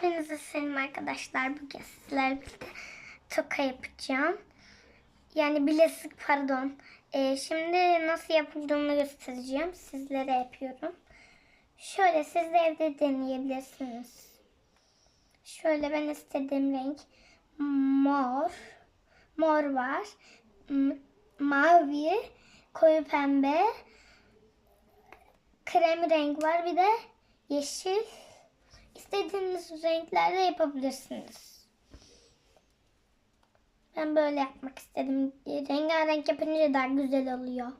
Hepinize selam arkadaşlar. Bugün sizlerle birlikte toka yapacağım. Yani bilezik pardon. Ee, şimdi nasıl yapıldığını göstereceğim. Sizlere yapıyorum. Şöyle siz de evde deneyebilirsiniz. Şöyle ben istediğim renk mor. Mor var. Mavi, koyu pembe, krem renk var. Bir de yeşil. İstediğiniz renklerde yapabilirsiniz. Ben böyle yapmak istedim. Rengarenk yapınca daha güzel oluyor.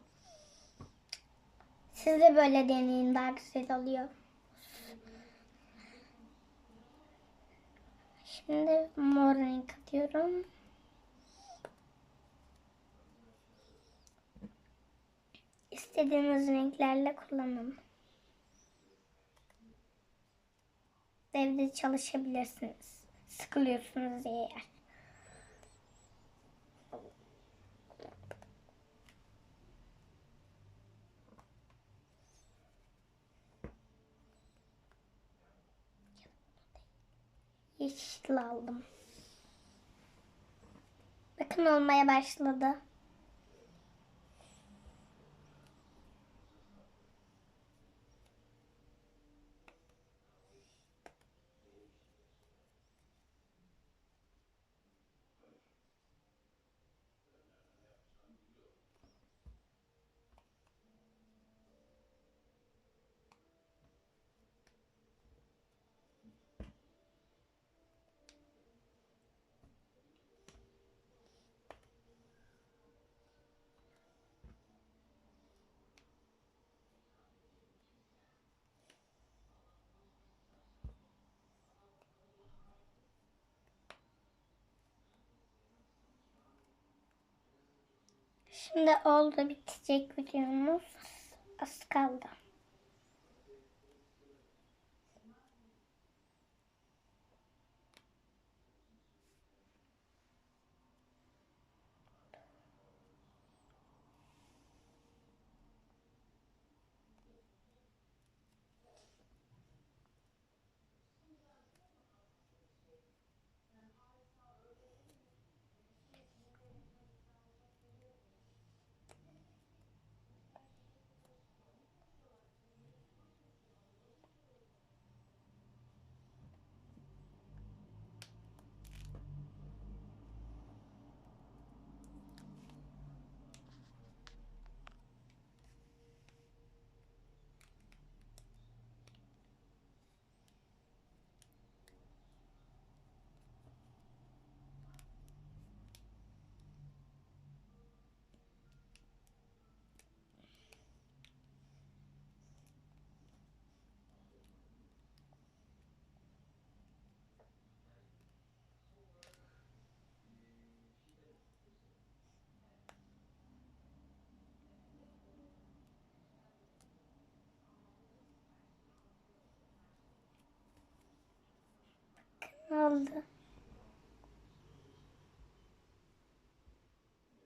Siz de böyle deneyin daha güzel oluyor. Şimdi mor renk atıyorum. İstediğiniz renklerle kullanın. Evde çalışabilirsiniz. Sıkılıyorsunuz eğer. Yeşil aldım. Bakın olmaya başladı. Şimdi oldu bitecek videomuz. Az kaldı. Oldu?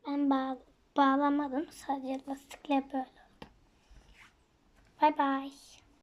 Ben bağ bağlamadım. Sadece lastikle böyle oldu. Bay bay.